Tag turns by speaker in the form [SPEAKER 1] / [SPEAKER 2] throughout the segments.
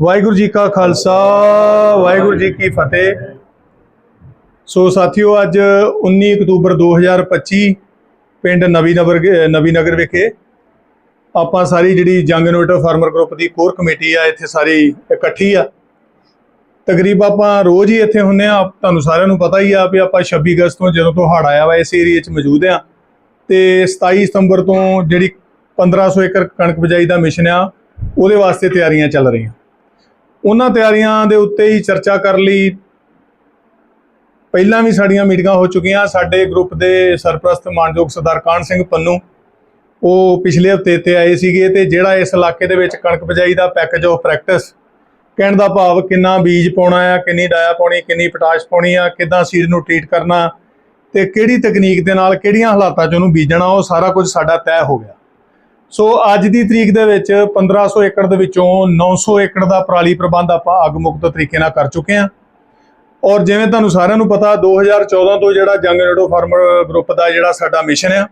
[SPEAKER 1] ਵਾਹਿਗੁਰੂ ਜੀ ਕਾ ਖਾਲਸਾ, ਵਾਹਿਗੁਰੂ ਜੀ ਕੀ ਫਤਿਹ। ਸੋ ਸਾਥੀਓ, ਅੱਜ 19 ਅਕਤੂਬਰ 2025 ਪਿੰਡ ਨਵੀ ਨਗਰ ਨਵੀ ਨਗਰ ਵਿਖੇ ਆਪਾਂ ਸਾਰੀ ਜਿਹੜੀ ਜੰਗ ਇਨੋਵੇਟਰ ਫਾਰਮਰ ਗਰੁੱਪ ਦੀ ਕੋਰ ਕਮੇਟੀ ਆ, ਇੱਥੇ ਸਾਰੀ ਇਕੱਠੀ ਆ। ਤਕਰੀਬ ਆਪਾਂ ਰੋਜ਼ ਹੀ ਇੱਥੇ ਹੁੰਨੇ ਆ, ਤੁਹਾਨੂੰ ਸਾਰਿਆਂ ਨੂੰ ਪਤਾ ਹੀ ਆ ਵੀ ਆਪਾਂ 26 ਅਗਸਤ ਤੋਂ ਜਦੋਂ ਤੋਂ ਹੜ ਆਇਆ ਵਾ, ਇਸ ਏਰੀਏ 'ਚ ਮੌਜੂਦ ਆ। ਤੇ 27 ਸਤੰਬਰ ਤੋਂ ਜਿਹੜੀ 1500 ਏਕੜ ਕਣਕ ਬਿਜਾਈ ਦਾ ਮਿਸ਼ਨ ਆ, ਉਹਦੇ ਵਾਸਤੇ ਤਿਆਰੀਆਂ ਚੱਲ ਰਹੀਆਂ। ਉਹਨਾਂ ਤਿਆਰੀਆਂ ਦੇ ਉੱਤੇ ਹੀ ਚਰਚਾ ਕਰ ਲਈ। ਪਹਿਲਾਂ ਵੀ ਸਾਡੀਆਂ ਮੀਟਿੰਗਾਂ ਹੋ ਚੁੱਕੀਆਂ। ਸਾਡੇ ਗਰੁੱਪ ਦੇ ਸਰਪ੍ਰਸਤ ਮਾਨਯੋਗ ਸਰਦਾਰ ਕਾਨ ਸਿੰਘ ਪੰਨੂ, ਉਹ ਪਿਛਲੇ ਹਫ਼ਤੇ ਤੇ ਆਏ ਸੀਗੇ ਤੇ ਜਿਹੜਾ ਇਸ ਇਲਾਕੇ ਦੇ ਵਿੱਚ ਕਣਕ ਬਿਜਾਈ ਦਾ ਪੈਕੇਜ ਆਫ ਪ੍ਰੈਕਟਿਸ ਕਹਿਣ ਦਾ ਭਾਵ ਕਿੰਨਾ ਬੀਜ ਪਾਉਣਾ ਆ, ਕਿੰਨੀ ਡਾਇਆ ਪਾਉਣੀ, ਕਿੰਨੀ ਪੋਟਾਸ਼ ਪਾਉਣੀ ਆ, ਕਿੱਦਾਂ ਸੀਡ ਨੂੰ ਟ੍ਰੀਟ ਕਰਨਾ ਤੇ ਕਿਹੜੀ ਤਕਨੀਕ ਦੇ ਨਾਲ ਕਿਹੜੀਆਂ ਹਾਲਾਤਾਂ 'ਚ ਉਹਨੂੰ ਬੀਜਣਾ, ਉਹ ਸਾਰਾ ਕੁਝ ਸਾਡਾ ਤੈਅ ਹੋ ਗਿਆ। ਸੋ ਅੱਜ ਦੀ ਤਰੀਕ ਦੇ ਵਿੱਚ 1500 ਏਕੜ ਦੇ ਵਿੱਚੋਂ 900 ਏਕੜ ਦਾ ਪਰਾਲੀ ਪ੍ਰਬੰਧ ਆਪਾਂ ਅੱਗ ਮੁਕਤ ਤਰੀਕੇ ਨਾਲ ਕਰ ਚੁੱਕੇ ਹਾਂ। ਔਰ ਜਿਵੇਂ ਤੁਹਾਨੂੰ ਸਾਰਿਆਂ ਨੂੰ ਪਤਾ 2014 ਤੋਂ ਜਿਹੜਾ ਜੰਗ ਨੇੜੋ ਫਾਰਮਰ ਗਰੁੱਪ ਦਾ ਜਿਹੜਾ ਸਾਡਾ ਮਿਸ਼ਨ ਆ,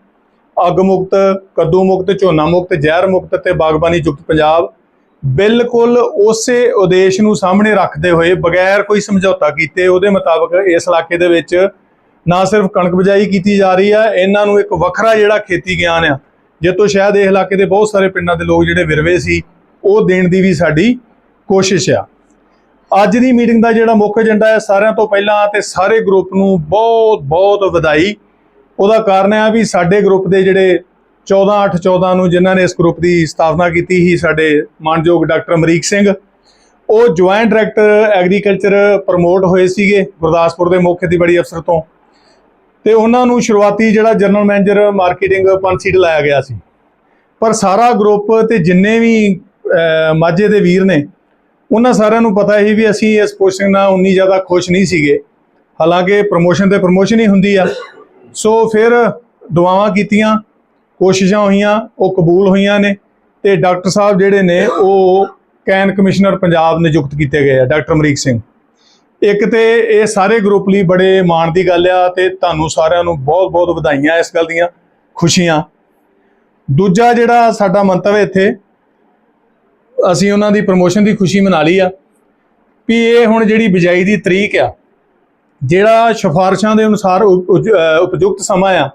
[SPEAKER 1] ਅੱਗ ਮੁਕਤ, ਕੱਦੂ ਮੁਕਤ, ਝੋਨਾ ਮੁਕਤ, ਜ਼ਹਿਰ ਮੁਕਤ ਤੇ ਬਾਗਬਾਨੀ ਯੁਕਤ ਪੰਜਾਬ ਬਿਲਕੁਲ ਉਸੇ ਉਦੇਸ਼ ਨੂੰ ਸਾਹਮਣੇ ਰੱਖਦੇ ਹੋਏ ਬਗੈਰ ਕੋਈ ਸਮਝੌਤਾ ਕੀਤੇ, ਉਹਦੇ ਮੁਤਾਬਕ ਇਸ ਇਲਾਕੇ ਦੇ ਵਿੱਚ ਨਾ ਸਿਰਫ ਕਣਕ ਬਿਜਾਈ ਕੀਤੀ ਜਾ ਰਹੀ ਹੈ ਇਹਨਾਂ ਨੂੰ ਇੱਕ ਵੱਖਰਾ ਜਿਹੜਾ ਖੇਤੀ ਗਿਆਨ ਆ ਜੇ ਤੋਂ ਸ਼ਾਇਦ ਇਹ ਇਲਾਕੇ ਦੇ ਬਹੁਤ ਸਾਰੇ ਪਿੰਡਾਂ ਦੇ ਲੋਕ ਜਿਹੜੇ ਵਿਰਵੇ ਸੀ, ਉਹ ਦੇਣ ਦੀ ਵੀ ਸਾਡੀ ਕੋਸ਼ਿਸ਼ ਆ। ਅੱਜ ਦੀ ਮੀਟਿੰਗ ਦਾ ਜਿਹੜਾ ਮੁੱਖ ਏਜੰਡਾ ਹੈ, ਸਾਰਿਆਂ ਤੋਂ ਪਹਿਲਾਂ ਤੇ ਸਾਰੇ ਗਰੁੱਪ ਨੂੰ ਬਹੁਤ ਬਹੁਤ ਵਧਾਈ। ਉਹਦਾ ਕਾਰਨ ਹੈ ਵੀ ਸਾਡੇ ਗਰੁੱਪ ਦੇ ਜਿਹੜੇ 14 8 14 ਨੂੰ ਜਿਨ੍ਹਾਂ ਨੇ ਇਸ ਗਰੁੱਪ ਦੀ ਸਥਾਪਨਾ ਕੀਤੀ ਸੀ, ਸਾਡੇ ਮਾਨਯੋਗ ਡਾਕਟਰ ਅਮਰੀਕ ਸਿੰਘ, ਉਹ ਜੁਆਇੰਟ ਡਾਇਰੈਕਟਰ ਐਗਰੀਕਲਚਰ ਪ੍ਰਮੋਟ ਹੋਏ ਸੀਗੇ ਗੁਰਦਾਸਪੁਰ ਦੇ ਮੁੱਖ ਖੇਤੀਬਾੜੀ ਅਫਸਰ ਤੋਂ। ਤੇ ਉਹਨਾਂ ਨੂੰ ਸ਼ੁਰੂਆਤੀ ਜਿਹੜਾ ਜਨਰਲ ਮੈਨੇਜਰ ਮਾਰਕੀਟਿੰਗ ਪੰਸੀਡ ਲਾਇਆ ਗਿਆ ਸੀ। ਪਰ ਸਾਰਾ ਗਰੁੱਪ ਤੇ ਜਿੰਨੇ ਵੀ ਮਾਝੇ ਦੇ ਵੀਰ ਨੇ, ਉਹਨਾਂ ਸਾਰਿਆਂ ਨੂੰ ਪਤਾ ਸੀ ਵੀ ਅਸੀਂ ਇਸ ਪੋਸਟਿੰਗ ਨਾਲ ਉਨੀ ਜ਼ਿਆਦਾ ਖੁਸ਼ ਨਹੀਂ ਸੀਗੇ। ਹਾਲਾਂਕਿ ਪ੍ਰੋਮੋਸ਼ਨ ਤੇ ਪ੍ਰੋਮੋਸ਼ਨ ਹੀ ਹੁੰਦੀ ਆ। ਸੋ ਫਿਰ ਦੁਆਵਾਂ ਕੀਤੀਆਂ, ਕੋਸ਼ਿਸ਼ਾਂ ਹੋਈਆਂ, ਉਹ ਕਬੂਲ ਹੋਈਆਂ ਨੇ ਤੇ ਡਾਕਟਰ ਸਾਹਿਬ ਜਿਹੜੇ ਨੇ, ਉਹ ਕੈਨ ਕਮਿਸ਼ਨਰ ਪੰਜਾਬ ਨਿਯੁਕਤ ਕੀਤੇ ਗਏ ਆ, ਡਾਕਟਰ ਅਮਰੀਕ ਸਿੰਘ। ਇੱਕ ਤੇ ਇਹ ਸਾਰੇ ਗਰੁੱਪ ਲਈ ਬੜੇ ਮਾਣ ਦੀ ਗੱਲ ਆ ਤੇ ਤੁਹਾਨੂੰ ਸਾਰਿਆਂ ਨੂੰ ਬਹੁਤ-ਬਹੁਤ ਵਧਾਈਆਂ ਇਸ ਗੱਲ ਦੀਆਂ, ਖੁਸ਼ੀਆਂ। ਦੂਜਾ ਜਿਹੜਾ ਸਾਡਾ ਮੰਤਵ ਇੱਥੇ, ਅਸੀਂ ਉਹਨਾਂ ਦੀ ਪ੍ਰਮੋਸ਼ਨ ਦੀ ਖੁਸ਼ੀ ਮਨਾ ਲਈ ਆ ਵੀ ਇਹ ਹੁਣ ਜਿਹੜੀ ਬਿਜਾਈ ਦੀ ਤਰੀਕ ਆ, ਜਿਹੜਾ ਸਿਫਾਰਸ਼ਾਂ ਦੇ ਅਨੁਸਾਰ ਉਪਯੁਕਤ ਸਮਾਂ ਆ,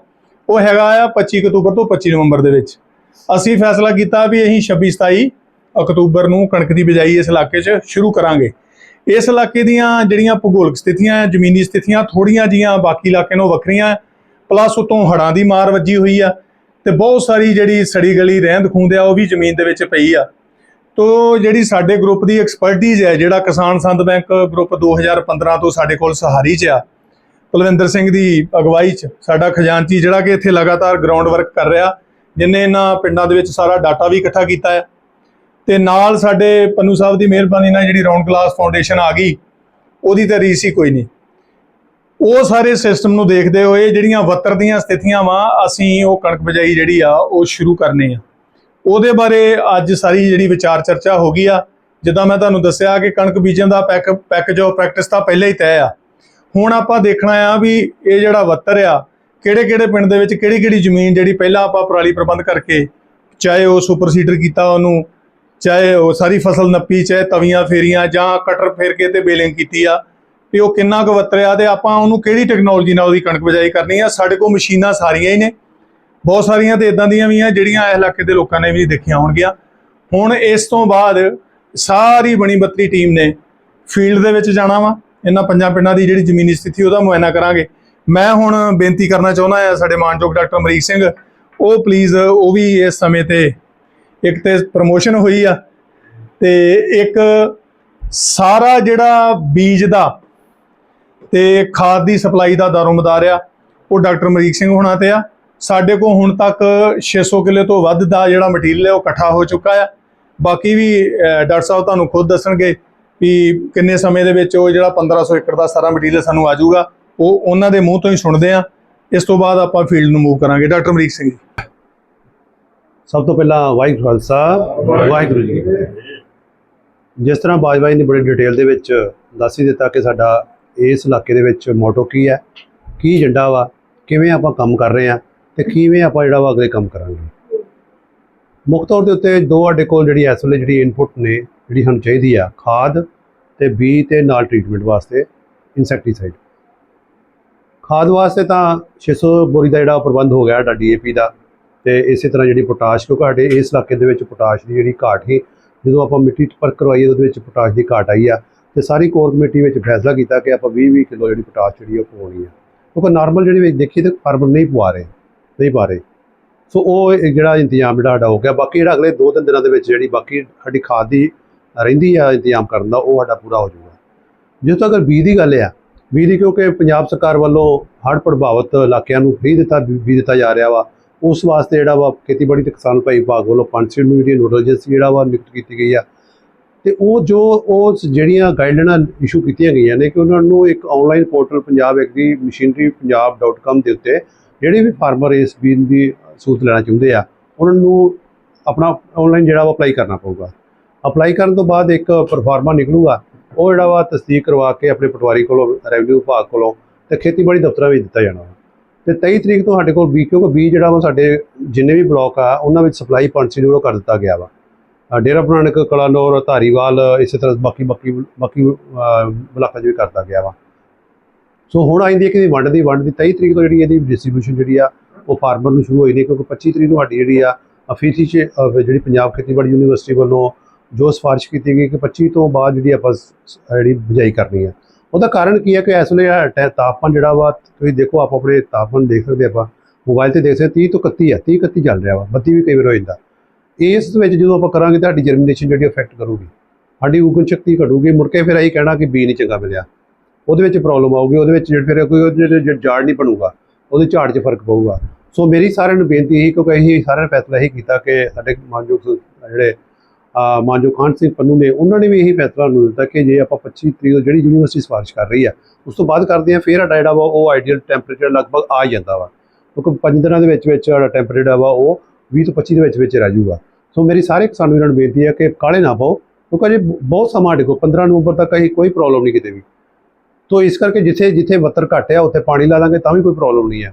[SPEAKER 1] ਉਹ ਹੈਗਾ ਆ 25 ਅਕਤੂਬਰ ਤੋਂ 25 ਨਵੰਬਰ ਦੇ ਵਿੱਚ। ਅਸੀਂ ਫੈਸਲਾ ਕੀਤਾ ਵੀ ਅਸੀਂ 26 27 ਅਕਤੂਬਰ ਨੂੰ ਕਣਕ ਦੀ ਬਿਜਾਈ ਇਸ ਇਲਾਕੇ 'ਚ ਸ਼ੁਰੂ ਕਰਾਂਗੇ। ਇਸ ਇਲਾਕੇ ਦੀਆਂ ਜਿਹੜੀਆਂ ਭੂਗੋਲਿਕ ਸਥਿਤੀਆਂ ਆ, ਜ਼ਮੀਨੀ ਸਥਿਤੀਆਂ ਥੋੜੀਆਂ ਜੀਆਂ ਬਾਕੀ ਇਲਾਕੇ ਨਾਲੋਂ ਵੱਖਰੀਆਂ ਪਲੱਸ ਉਤੋਂ ਹੜ੍ਹਾਂ ਦੀ ਮਾਰ ਵੱਜੀ ਹੋਈ ਆ, ਤੇ ਬਹੁਤ ਸਾਰੀ ਜਿਹੜੀ ਸੜੀ ਗਲੀ, ਰਹਿੰਦ ਖੂੰਦ ਆ, ਉਹ ਵੀ ਜ਼ਮੀਨ ਦੇ ਵਿੱਚ ਪਈ ਆ। ਤੋ ਜਿਹੜੀ ਸਾਡੇ ਗਰੁੱਪ ਦੀ ਐਕਸਪਰਟਿਜ਼ ਹੈ ਜਿਹੜਾ ਕਿਸਾਨ ਸੰਦ ਬੈਂਕ ਗਰੁੱਪ 2015 ਤੋਂ ਸਾਡੇ ਕੋਲ ਸਹਾਰੀ 'ਚ ਆ, ਕੁਲਵਿੰਦਰ ਸਿੰਘ ਦੀ ਅਗਵਾਈ 'ਚ, ਸਾਡਾ ਖਜ਼ਾਨਚੀ ਜਿਹੜਾ ਕਿ ਇੱਥੇ ਲਗਾਤਾਰ ਗਰਾਊਂਡ ਵਰਕ ਕਰ ਰਿਹਾ, ਜਿਨੇ ਇਹਨਾਂ ਪਿੰਡਾਂ ਦੇ ਵਿੱਚ ਸਾਰਾ ਡਾਟਾ ਵੀ ਇਕੱਠਾ ਕੀਤਾ ਹੈ ਤੇ ਨਾਲ ਸਾਡੇ ਪੰਨੂ ਸਾਹਿਬ ਦੀ ਮਿਹਰਬਾਨੀ ਨਾਲ ਜਿਹੜੀ ਰਾਉਂਡ ਕਲਾਸ ਫਾਊਂਡੇਸ਼ਨ ਆ ਗਈ, ਉਹਦੀ ਤਾਂ ਰੀਸ ਹੀ ਕੋਈ ਨਹੀਂ। ਉਹ ਸਾਰੇ ਸਿਸਟਮ ਨੂੰ ਦੇਖਦੇ ਹੋਏ ਜਿਹੜੀਆਂ ਵੱਤਰ ਦੀਆਂ ਸਥਿਤੀਆਂ ਵਾ, ਅਸੀਂ ਉਹ ਕਣਕ ਬਜਾਈ ਜਿਹੜੀ ਆ, ਉਹ ਸ਼ੁਰੂ ਕਰਨੀ ਆ। ਉਹਦੇ ਬਾਰੇ ਅੱਜ ਸਾਰੀ ਜਿਹੜੀ ਵਿਚਾਰ ਚਰਚਾ ਹੋ ਗਈ ਆ। ਜਿੱਦਾਂ ਮੈਂ ਤੁਹਾਨੂੰ ਦੱਸਿਆ ਕਿ ਕਣਕ ਬੀਜਣ ਦਾ ਪੈਕ ਪੈਕੇਜ ਆਫ ਪ੍ਰੈਕਟਿਸ ਤਾਂ ਪਹਿਲਾਂ ਹੀ ਤੈਅ ਆ। ਹੁਣ ਆਪਾਂ ਦੇਖਣਾ ਆ ਵੀ ਇਹ ਜਿਹੜਾ ਵੱਤਰ ਆ ਕਿਹੜੇ ਕਿਹੜੇ ਪਿੰਡ ਦੇ ਵਿੱਚ ਕਿਹੜੀ ਕਿਹੜੀ ਜ਼ਮੀਨ ਜਿਹੜੀ ਪਹਿਲਾਂ ਆਪਾਂ ਪਰਾਲੀ ਪ੍ਰਬੰਧ ਕਰਕੇ, ਚਾਹੇ ਉਹ ਸੁਪਰ ਸੀਡਰ ਕੀਤਾ ਉਹਨੂੰ ਚਾਹੇ ਉਹ ਸਾਰੀ ਫਸਲ ਨੱਪੀ, ਚਾਹੇ ਤਵੀਆਂ ਫੇਰੀਆਂ ਜਾਂ ਕਟਰ ਫੇਰ ਕੇ ਤੇ ਬੇਲਿੰਗ ਕੀਤੀ ਆ, ਵੀ ਉਹ ਕਿੰਨਾ ਕੁ ਵੱਤਰਿਆ ਤੇ ਆਪਾਂ ਉਹਨੂੰ ਕਿਹੜੀ ਟੈਕਨੋਲੋਜੀ ਨਾਲ ਉਹਦੀ ਕਣਕ ਬਿਜਾਈ ਕਰਨੀ ਆ? ਸਾਡੇ ਕੋਲ ਮਸ਼ੀਨਾਂ ਸਾਰੀਆਂ ਹੀ ਨੇ। ਬਹੁਤ ਸਾਰੀਆਂ ਤੇ ਇਦਾਂ ਦੀਆਂ ਵੀ ਆ ਜਿਹੜੀਆਂ ਇਸ ਇਲਾਕੇ ਦੇ ਲੋਕਾਂ ਨੇ ਵੀ ਦੇਖੀਆਂ ਹੋਣਗੀਆਂ। ਹੁਣ ਇਸ ਤੋਂ ਬਾਅਦ ਸਾਰੀ ਬਣੀ ਬੱਤਰੀ ਟੀਮ ਨੇ ਫੀਲਡ ਦੇ ਵਿੱਚ ਜਾਣਾ ਵਾ। ਇਹਨਾਂ ਪੰਜਾਂ ਪਿੰਡਾਂ ਦੀ ਜਿਹੜੀ ਜ਼ਮੀਨੀ ਸਥਿਤੀ, ਉਹਦਾ ਮੁਆਇਨਾ ਕਰਾਂਗੇ। ਮੈਂ ਹੁਣ ਬੇਨਤੀ ਕਰਨਾ ਚਾਹੁੰਦਾ ਆ ਸਾਡੇ ਮਾਨਯੋਗ ਡਾਕਟਰ ਅਮਰੀਕ ਸਿੰਘ, ਉਹ ਪਲੀਜ਼ ਉਹ ਵੀ ਇਸ ਸਮੇਂ ਤੇ ਇੱਕ ਤੇ ਪ੍ਰਮੋਸ਼ਨ ਹੋਈ ਆ ਤੇ ਇੱਕ ਸਾਰਾ ਜਿਹੜਾ ਬੀਜ ਦਾ ਤੇ ਖਾਦ ਦੀ ਸਪਲਾਈ ਦਾ ਦਾਰੋਮਦਾਰ ਆ, ਉਹ ਡਾਕਟਰ ਅਮਰੀਕ ਸਿੰਘ ਹੋਣਾ ਤੇ ਆ। ਸਾਡੇ ਕੋਲ ਹੁਣ ਤੱਕ 600 ਕਿੱਲੇ ਤੋਂ ਵੱਧ ਦਾ ਜਿਹੜਾ ਮਟੀਰੀਅਲ ਹੈ ਉਹ ਇਕੱਠਾ ਹੋ ਚੁੱਕਾ ਆ। ਬਾਕੀ ਵੀ ਡਾਕਟਰ ਸਾਹਿਬ ਤੁਹਾਨੂੰ ਖੁਦ ਦੱਸਣਗੇ ਵੀ ਕਿੰਨੇ ਸਮੇਂ ਦੇ ਵਿੱਚ ਉਹ ਜਿਹੜਾ 1500 ਏਕੜ ਦਾ ਸਾਰਾ ਮਟੀਰੀਅਲ ਸਾਨੂੰ ਆ ਜਾਊਗਾ, ਉਹ ਉਹਨਾਂ ਦੇ ਮੂੰਹ ਤੋਂ ਹੀ ਸੁਣਦੇ ਆ। ਇਸ ਤੋਂ ਬਾਅਦ ਆਪਾਂ ਫੀਲਡ ਨੂੰ ਮੂਵ ਕਰਾਂਗੇ। ਡਾਕਟਰ ਅਮਰੀਕ ਸਿੰਘ ਜੀ।
[SPEAKER 2] ਸਭ ਤੋਂ ਪਹਿਲਾਂ ਵਾਹਿਗੁਰੂ ਖਾਲਸਾ, ਵਾਹਿਗੁਰੂ ਜੀ ਕੀ ਫਤਿਹ। ਜਿਸ ਤਰ੍ਹਾਂ ਬਾਜਵਾਈ ਨੇ ਬੜੀ ਡਿਟੇਲ ਦੇ ਵਿੱਚ ਦੱਸ ਹੀ ਦਿੱਤਾ ਕਿ ਸਾਡਾ ਇਸ ਇਲਾਕੇ ਦੇ ਵਿੱਚ ਮੋਟੋ ਕੀ ਹੈ, ਕੀ ਏਜੰਡਾ ਵਾ, ਕਿਵੇਂ ਆਪਾਂ ਕੰਮ ਕਰ ਰਹੇ ਆ ਤੇ ਕਿਵੇਂ ਆਪਾਂ ਜਿਹੜਾ ਵਾ ਅਗਲੇ ਕੰਮ ਕਰਾਂਗੇ ਮੁੱਖ ਤੌਰ ਦੇ ਉੱਤੇ ਦੋ ਸਾਡੇ ਕੋਲ ਜਿਹੜੀ ਇਸ ਵੇਲੇ ਜਿਹੜੀ ਇਨਪੁਟ ਨੇ, ਜਿਹੜੀ ਸਾਨੂੰ ਚਾਹੀਦੀ ਆ, ਖਾਦ ਤੇ ਬੀ ਤੇ ਨਾਲ ਟ੍ਰੀਟਮੈਂਟ ਵਾਸਤੇ ਇਨਸੈਕਟੀਸਾਈਡ ਖਾਦ ਵਾਸਤੇ ਤਾਂ 600 ਬੋਰੀ ਦਾ ਜਿਹੜਾ ਪ੍ਰਬੰਧ ਹੋ ਗਿਆ ਸਾਡਾ ਡੀਏਪੀ ਦਾ ਤੇ ਇਸੇ ਤਰ੍ਹਾਂ ਜਿਹੜੀ ਪੋਟਾਸ਼ ਕਿਉਂਕਿ ਸਾਡੇ ਇਸ ਇਲਾਕੇ ਦੇ ਵਿੱਚ ਪੋਟਾਸ਼ ਦੀ ਜਿਹੜੀ ਘਾਟ ਸੀ, ਜਦੋਂ ਆਪਾਂ ਮਿੱਟੀ ਪਰ ਕਰਵਾਈ, ਉਹਦੇ ਵਿੱਚ ਪੋਟਾਸ਼ ਦੀ ਘਾਟ ਆਈ ਆ ਤੇ ਸਾਰੀ ਕੋਰ ਕਮੇਟੀ ਵਿੱਚ ਫੈਸਲਾ ਕੀਤਾ ਕਿ ਆਪਾਂ 20-20 ਕਿਲੋ ਜਿਹੜੀ ਪੋਟਾਸ਼ ਜਿਹੜੀ ਉਹ ਪਵਾਉਣੀ ਆ। ਕਿਉਂਕਿ ਨਾਰਮਲ ਜਿਹੜੀ ਵਿੱਚ ਦੇਖੀ ਤੇ ਫਾਰਮਰ ਨਹੀਂ ਪਵਾ ਰਹੇ, ਨਹੀਂ ਪਾ ਰਹੇ। ਸੋ ਉਹ ਇੱਕ ਜਿਹੜਾ ਇੰਤਜ਼ਾਮ ਜਿਹੜਾ ਸਾਡਾ ਹੋ ਗਿਆ, ਬਾਕੀ ਜਿਹੜਾ ਅਗਲੇ 2-3 ਦਿਨਾਂ ਦੇ ਵਿੱਚ ਜਿਹੜੀ ਬਾਕੀ ਸਾਡੀ ਖਾਦ ਦੀ ਰਹਿੰਦੀ ਆ ਇੰਤਜ਼ਾਮ ਕਰਨ ਦਾ, ਉਹ ਸਾਡਾ ਪੂਰਾ ਹੋ ਜਾਊਗਾ। ਜਿਸ ਤੋਂ ਅਗਰ ਬੀ ਦੀ ਗੱਲ ਆ ਬੀ ਦੀ ਕਿਉਂਕਿ ਪੰਜਾਬ ਸਰਕਾਰ ਵੱਲੋਂ ਹੜ੍ਹ ਪ੍ਰਭਾਵਿਤ ਇਲਾਕਿਆਂ ਨੂੰ ਫ੍ਰੀ ਦਿੱਤਾ, ਬੀਜ ਦਿੱਤਾ ਜਾ ਰਿਹਾ ਵਾ ਉਸ ਵਾਸਤੇ ਜਿਹੜਾ ਵਾ ਖੇਤੀਬਾੜੀ ਤੇ ਕਿਸਾਨ ਭਾਈ ਵਿਭਾਗ ਵੱਲੋਂ ਪੰਜ ਨੂੰ ਜਿਹੜੀ ਨੋਡਲ ਏਜੰਸੀ ਜਿਹੜਾ ਵਾ ਨਿਯੁਕਤ ਕੀਤੀ ਗਈ ਆ। ਤੇ ਉਹ ਜੋ ਉਹ ਜਿਹੜੀਆਂ ਗਾਈਡਲਾਈਨਾਂ ਇਸ਼ੂ ਕੀਤੀਆਂ ਗਈਆਂ ਨੇ ਕਿ ਉਹਨਾਂ ਨੂੰ ਇੱਕ online portal Punjab agri machinery ਪੰਜਾਬ.com ਦੇ ਉੱਤੇ ਜਿਹੜੇ ਵੀ ਫਾਰਮਰ ਇਸ ਬੀਜ ਦੀ ਸਹੂਲਤ ਲੈਣਾ ਚਾਹੁੰਦੇ ਆ, ਉਹਨਾਂ ਨੂੰ ਆਪਣਾ ਆਨਲਾਈਨ ਜਿਹੜਾ ਵਾ ਅਪਲਾਈ ਕਰਨਾ ਪਊਗਾ। ਅਪਲਾਈ ਕਰਨ ਤੋਂ ਬਾਅਦ ਇੱਕ ਪਰਫਾਰਮਾ ਨਿਕਲੂਗਾ, ਉਹ ਜਿਹੜਾ ਵਾ ਤਸਦੀਕ ਕਰਵਾ ਕੇ ਆਪਣੇ ਪਟਵਾਰੀ ਕੋਲੋਂ ਰੈਵਨਿਊ ਵਿਭਾਗ ਕੋਲੋਂ ਤੇ ਖੇਤੀਬਾੜੀ ਦਫ਼ਤਰਾਂ ਵਿੱਚ ਦਿੱਤਾ ਜਾਣਾ ਵਾ। ਤੇ 23 ਤਰੀਕ ਤੋਂ ਸਾਡੇ ਕੋਲ ਬੀ, ਕਿਉਂਕਿ ਬੀ ਜਿਹੜਾ ਵਾ ਸਾਡੇ ਜਿੰਨੇ ਵੀ ਬਲਾਕ ਆ, ਉਹਨਾਂ ਵਿੱਚ ਸਪਲਾਈ ਪੁਆਇੰਟ ਨੂੰ ਉਹ ਕਰ ਦਿੱਤਾ ਗਿਆ ਵਾ। ਡੇਰਾ ਪ੍ਰਨਾਨਕ ਕਲਾਨੌਰ, ਧਾਰੀਵਾਲ, ਇਸੇ ਤਰ੍ਹਾਂ ਬਾਕੀ ਬਾਕੀ ਬਾਕੀ ਬਲਾਕਾਂ 'ਚ ਵੀ ਕਰਤਾ ਗਿਆ ਵਾ। ਸੋ ਹੁਣ ਆਈਂਦੀ ਹੈ ਕਿ ਇਹਦੀ ਵੰਡ ਦੀ ਵੰਡ ਦੀ 23 ਤਰੀਕ ਤੋਂ ਜਿਹੜੀ ਇਹਦੀ ਡਿਸਟ੍ਰੀਬਿਊਸ਼ਨ ਜਿਹੜੀ ਆ, ਉਹ ਫਾਰਮਰ ਨੂੰ ਸ਼ੁਰੂ ਹੋਈ ਨਹੀਂ, ਕਿਉਂਕਿ 25 ਤਰੀਕ ਨੂੰ ਸਾਡੀ ਜਿਹੜੀ ਆ ਅਫੀਸੀ 'ਚ ਜਿਹੜੀ ਪੰਜਾਬ ਖੇਤੀਬਾੜੀ ਯੂਨੀਵਰਸਿਟੀ ਵੱਲੋਂ ਜੋ ਸਿਫਾਰਿਸ਼ ਕੀਤੀ ਗਈ ਕਿ 25 ਤੋਂ ਬਾਅਦ ਜਿਹੜੀ ਆਪਾਂ ਜਿਹੜੀ ਬਿਜਾਈ ਕਰਨੀ ਆ। ਉਹਦਾ ਕਾਰਨ ਕੀ ਹੈ ਕਿ ਇਸ ਵੇਲੇ ਆ ਟੈ- ਤਾਪਮਾਨ ਜਿਹੜਾ ਵਾ, ਤੁਸੀਂ ਦੇਖੋ ਆਪ ਆਪਣੇ ਤਾਪਮਾਨ ਦੇਖ ਸਕਦੇ ਆਪਾਂ ਮੋਬਾਈਲ ਤੇ ਦੇਖ ਸਕਦੇ 30 ਤੋਂ 31 ਆ 30 31 ਚੱਲ ਰਿਹਾ ਵਾ 32 ਵੀ ਕਈ ਵਾਰ ਹੋ ਜਾਂਦਾ। ਇਸ ਵਿੱਚ ਜਦੋਂ ਆਪਾਂ ਕਰਾਂਗੇ ਤੁਹਾਡੀ ਜਰਮੀਨੇਸ਼ਨ ਜਿਹੜੀ ਇਫੈਕਟ ਕਰੂਗੀ। ਸਾਡੀ ਉਗਣ ਸ਼ਕਤੀ ਘਟੂਗੀ, ਮੁੜ ਕੇ ਫਿਰ ਆਹੀ ਕਹਿਣਾ ਕਿ ਬੀ ਨਹੀਂ ਚੰਗਾ ਮਿਲਿਆ। ਉਹਦੇ ਵਿੱਚ ਪ੍ਰੋਬਲਮ ਆਊਗੀ, ਉਹਦੇ ਵਿੱਚ ਜਿਹੜੇ ਫਿਰ ਕੋਈ ਉਹਦੇ ਜਿਹੜੇ ਝਾੜ ਨਹੀਂ ਬਣੂਗਾ, ਉਹਦੇ ਝਾੜ 'ਚ ਫ਼ਰਕ ਪਊਗਾ। ਸੋ ਮੇਰੀ ਸਾਰਿਆਂ ਨੂੰ ਬੇਨਤੀ ਇਹੀ, ਕਿਉਂਕਿ ਅਸੀਂ ਸਾਰਿਆਂ ਨੇ ਫੈਸਲਾ ਇਹੀ ਕੀਤਾ ਕਿ ਸਾਡੇ ਮਾਨਯੋਗ ਜਿਹੜੇ ਅਹ ਮਾਨਯੋਗ ਖਾਨ ਸਿੰਘ ਪੰਨੂ ਨੇ ਉਹਨਾਂ ਨੇ ਵੀ ਇਹੀ ਫੈਸਲਾ ਨੂੰ ਦਿੱਤਾ ਕਿ ਜੇ ਆਪਾਂ 25 ਤਰੀਕ ਨੂੰ ਜਿਹੜੀ ਯੂਨੀਵਰਸਿਟੀ ਸਿਫਾਰਿਸ਼ ਕਰ ਰਹੀ ਆ, ਉਸ ਤੋਂ ਬਾਅਦ ਕਰਦੇ ਆ ਫਿਰ ਸਾਡਾ ਜਿਹੜਾ ਵਾ ਉਹ ਆਈਡੀਅਲ ਟੈਂਪਰੇਚਰ ਲਗਭਗ ਆ ਜਾਂਦਾ ਵਾ। ਕਿਉਂਕਿ ਪੰਜ ਦਿਨਾਂ ਦੇ ਵਿੱਚ ਵਿੱਚ ਜਿਹੜਾ ਟੈਂਪਰੇਚਰ ਵਾ ਉਹ 20 ਤੋਂ 25 ਦੇ ਵਿੱਚ ਵਿੱਚ ਰਹਿ ਜਾਊਗਾ। ਸੋ ਮੇਰੀ ਸਾਰੇ ਕਿਸਾਨ ਵੀਰਾਂ ਨੂੰ ਬੇਨਤੀ ਹੈ ਕਿ ਕਾਲੇ ਨਾ ਪਾਓ, ਕਿਉਂਕਿ ਅਜੇ ਬਹੁਤ ਸਮਾਂ ਸਾਡੇ ਕੋਲ 15 ਨਵੰਬਰ ਤੱਕ ਅਸੀਂ ਕੋਈ ਪ੍ਰੋਬਲਮ ਨਹੀਂ ਕਿਤੇ ਵੀ। ਤੋ ਇਸ ਕਰਕੇ ਜਿੱਥੇ ਜਿੱਥੇ ਵੱਤਰ ਘੱਟ ਆ, ਉੱਥੇ ਪਾਣੀ ਲਾ ਦਾਂਗੇ, ਤਾਂ ਵੀ ਕੋਈ ਪ੍ਰੋਬਲਮ ਨਹੀਂ ਆ।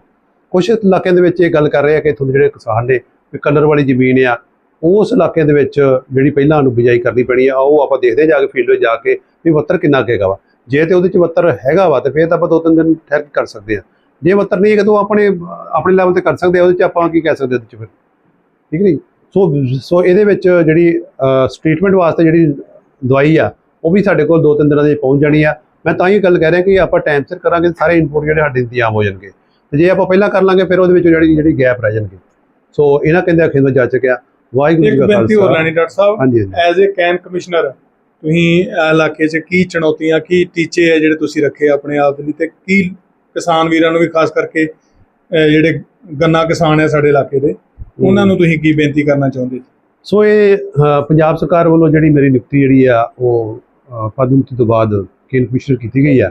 [SPEAKER 2] ਕੁਝ ਇਲਾਕਿਆਂ ਦੇ ਵਿੱਚ ਇਹ ਗੱਲ ਕਰ ਰਹੇ ਆ ਕਿ ਇੱਥੋਂ ਦੇ ਜਿਹੜੇ ਕਿਸਾਨ ਨੇ, ਵੀ ਕਲਰ ਵਾਲੀ ਜ਼ਮੀਨ ਆ ਉਸ ਇਲਾਕੇ ਦੇ ਵਿੱਚ ਜਿਹੜੀ ਪਹਿਲਾਂ ਨੂੰ ਬਿਜਾਈ ਕਰਨੀ ਪੈਣੀ ਆ, ਉਹ ਆਪਾਂ ਦੇਖਦੇ ਜਾ ਕੇ ਫੀਲਡ ਵਿੱਚ ਜਾ ਕੇ ਵੀ ਵੱਤਰ ਕਿੰਨਾ ਕੁ ਹੈਗਾ ਵਾ। ਜੇ ਤੇ ਉਹਦੇ ਚ ਵੱਤਰ ਹੈਗਾ ਵਾ, ਤੇ ਫਿਰ ਤਾਂ ਆਪਾਂ ਦੋ ਤਿੰਨ ਦਿਨ ਠਹਿਰ ਕੇ ਕਰ ਸਕਦੇ ਆ। ਜੇ ਵੱਤਰ ਨਹੀਂ ਹੈਗਾ ਤਾਂ ਆਪਣੇ ਆਪਣੇ ਲੈਵਲ ਤੇ ਕਰ ਸਕਦੇ ਆ, ਉਹਦੇ ਚ ਆਪਾਂ ਕੀ ਕਹਿ ਸਕਦੇ ਉਹਦੇ ਚ ਫਿਰ? ਠੀਕ ਨਹੀਂ? ਸੋ ਸੋ ਇਹਦੇ ਵਿੱਚ ਜਿਹੜੀ ਟ੍ਰੀਟਮੈਂਟ ਵਾਸਤੇ ਜਿਹੜੀ ਦਵਾਈ ਆ, ਉਹ ਵੀ ਸਾਡੇ ਕੋਲ ਦੋ ਤਿੰਨ ਦਿਨਾਂ ਦੇ ਪਹੁੰਚ ਜਾਣੀ ਆ। ਮੈਂ ਤਾਂ ਹੀ ਗੱਲ ਕਹਿ ਰਿਹਾ ਕਿ ਆਪਾਂ ਟਾਈਮ ਸਿਰ ਕਰਾਂਗੇ ਸਾਰੇ ਇਨਪੁਟ ਜਿਹੜੇ ਸਾਡੇ ਇੰਤਜ਼ਾਮ ਹੋ ਜਾਣਗੇ। ਤੇ ਜੇ ਆਪਾਂ ਪਹਿਲਾਂ ਕਰ ਲਾਂਗੇ, ਫਿਰ ਉਹਦੇ ਵਿੱਚ ਜਿਹੜੀ ਜਿਹੜੀ ਗੈਪ ਰਹਿ ਜਾਣਗੇ। ਸੋ ਇਹਨਾਂ ਕਹਿੰਦੇ ਆ ਖਿਦਮਤ ਜਾ ਚੁੱਕਿਆ। ਵਾਹਿਗੁਰੂ ਜੀ
[SPEAKER 1] ਇੱਕ
[SPEAKER 2] ਕਾ
[SPEAKER 1] ਬੇਨਤੀ ਹੋਰ
[SPEAKER 2] ਖਾਲਸਾ।
[SPEAKER 1] ਲੈਣੀ ਡਾਕਟਰ ਸਾਹਿਬ
[SPEAKER 2] ਹਾਂਜੀ
[SPEAKER 1] ਐਜ਼ ਅ ਕੈਨ ਕਮਿਸ਼ਨਰ ਤੁਸੀਂ ਇਹ ਇਲਾਕੇ 'ਚ ਕੀ ਚੁਣੌਤੀਆਂ ਕੀ ਟੀਚੇ ਆ ਜਿਹੜੇ ਤੁਸੀਂ ਰੱਖੇ ਆਪਣੇ ਆਪ ਦੇ ਲਈ ਤੇ ਕੀ ਕਿਸਾਨ ਵੀਰਾਂ ਨੂੰ ਵੀ ਖਾਸ ਕਰਕੇ ਅਹ ਜਿਹੜੇ ਗੰਨਾ ਕਿਸਾਨ ਆ ਸਾਡੇ ਇਲਾਕੇ ਦੇ ਉਹਨਾਂ ਨੂੰ ਤੁਸੀਂ ਕੀ ਬੇਨਤੀ ਕਰਨਾ ਚਾਹੁੰਦੇ
[SPEAKER 2] ਸੋ ਇਹ ਅ, ਪੰਜਾਬ ਸਰਕਾਰ ਵੱਲੋਂ ਜਿਹੜੀ ਮੇਰੀ ਨਿਯੁਕਤੀ ਜਿਹੜੀ ਆ ਉਹ ਅ, ਪਦ ਉੱਨਤੀ ਤੋਂ ਬਾਅਦ ਕੇਂਦਰ ਕਮਿਸ਼ਨਰ ਕੀਤੀ ਗਈ ਆ।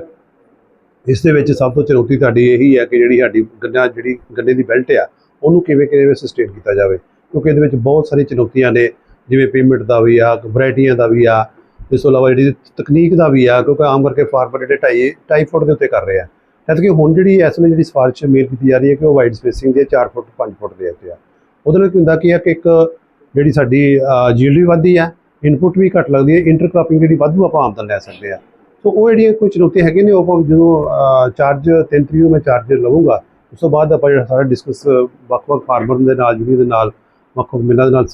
[SPEAKER 2] ਇਸ ਦੇ ਵਿੱਚ ਸਭ ਤੋਂ ਚੁਣੌਤੀ ਤੁਹਾਡੀ ਇਹੀ ਹੈ ਕਿ ਜਿਹੜੀ ਸਾਡੀ ਗੰਨਾ ਜਿਹੜੀ ਗੰਨੇ ਦੀ ਬੈਲਟ ਆ ਉਹਨੂੰ ਕਿਵੇਂ ਕਿਵੇਂ ਸਸਟੇਨ ਕੀਤਾ ਜਾਵੇ। ਕਿਉਂਕਿ ਇਹਦੇ ਵਿੱਚ ਬਹੁਤ ਸਾਰੀ ਚੁਣੌਤੀਆਂ ਨੇ, ਜਿਵੇਂ ਪੇਮੈਂਟ ਦਾ ਵੀ ਆ ਵੈਰਾਈਟੀਆਂ ਦਾ ਵੀ ਆ, ਇਸ ਤੋਂ ਇਲਾਵਾ ਜਿਹੜੀ ਤਕਨੀਕ ਦਾ ਵੀ ਆ, ਕਿਉਂਕਿ ਆਮ ਕਰਕੇ ਫਾਰਮਰ ਜਿਹੜੇ ਢਾਈ ਢਾਈ ਫੁੱਟ ਦੇ ਉੱਤੇ ਕਰ ਰਹੇ ਆ। ਜਦ ਕਿ ਹੁਣ ਜਿਹੜੀ ਇਸ ਵੇਲੇ ਜਿਹੜੀ ਸਿਫਾਰਿਸ਼ ਮੇਲ ਕੀਤੀ ਜਾ ਰਹੀ ਹੈ ਕਿ ਉਹ ਵਾਈਡ ਸਪੇਸਿੰਗ ਦੇ 4 ਫੁੱਟ 5 ਫੁੱਟ ਦੇ ਉੱਤੇ ਆ। ਉਹਦੇ ਨਾਲ ਕੀ ਹੁੰਦਾ ਕੀ ਆ ਕਿ ਇੱਕ ਜਿਹੜੀ ਸਾਡੀ ਜੀਲ ਵੀ ਵੱਧਦੀ ਆ ਇਨਪੁਟ ਵੀ ਘੱਟ ਲੱਗਦੀ ਹੈ ਇੰਟਰਕ੍ਰਾਪਿੰਗ ਜਿਹੜੀ ਵਾਧੂ ਆਪਾਂ ਆਮਦਨ ਲੈ ਸਕਦੇ ਆ। ਸੋ ਉਹ ਜਿਹੜੀਆਂ ਕੋਈ ਚੁਣੌਤੀਆਂ ਹੈਗੀਆਂ ਨੇ, ਉਹ ਆਪਾਂ ਜਦੋਂ ਚਾਰਜ 3 ਤਰੀਕ ਨੂੰ ਮੈਂ ਚਾਰਜ ਲਵਾਂਗਾ, ਉਸ ਤੋਂ ਬਾਅਦ ਆਪਾਂ ਜਿਹੜਾ ਸਾਰਾ ਡਿਸਕਸ ਵੱਖ-ਵੱਖ ਫਾਰਮਰ ਦੇ ਨਾਲ ਜਿਹੜੀ ਦੇ ਨਾਲ ਵੱਖ-ਵੱਖ ਮਿਲਾਂ ਦੇ ਨਾਲ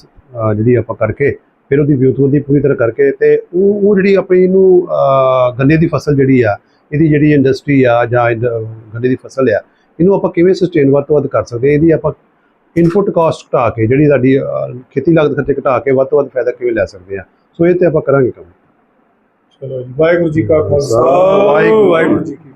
[SPEAKER 2] ਜਿਹੜੀ ਆਪਾਂ ਕਰਕੇ ਫਿਰ ਉਹਦੀ ਵਿਊਤਵੰਦੀ ਪੂਰੀ ਤਰ੍ਹਾਂ ਕਰਕੇ ਤੇ ਉਹ ਉਹ ਜਿਹੜੀ ਆਪਣੀ ਇਹਨੂੰ ਗੰਨੇ ਦੀ ਫਸਲ ਜਿਹੜੀ ਆ ਇਹਦੀ ਜਿਹੜੀ ਇੰਡਸਟਰੀ ਆ ਜਾਂ ਗੰਨੇ ਦੀ ਫਸਲ ਆ ਇਹਨੂੰ ਆਪਾਂ ਕਿਵੇਂ ਸਸਟੇਨ ਵੱਧ ਤੋਂ ਵੱਧ ਕਰ ਸਕਦੇ ਇਹਦੀ ਆਪਾਂ ਇਨਪੁਟ ਕਾਸਟ ਘਟਾ ਕੇ ਜਿਹੜੀ ਸਾਡੀ ਖੇਤੀ ਲਾਗਤ ਖਰਚੇ ਘਟਾ ਕੇ ਵੱਧ ਤੋਂ ਵੱਧ ਫਾਇਦਾ ਕਿਵੇਂ ਲੈ ਸਕਦੇ ਆ? ਸੋ ਇਹ ਤੇ ਆਪਾਂ ਕਰਾਂਗੇ ਕੰਮ।
[SPEAKER 1] ਚਲੋ ਜੀ ਵਾਹਿਗੁਰੂ ਜੀ ਕਾ ਖਾਲਸਾ।
[SPEAKER 2] ਵਾਹਿਗੁਰੂ।
[SPEAKER 1] ਵਾਹਿਗੁਰੂ ਜੀ ਕੀ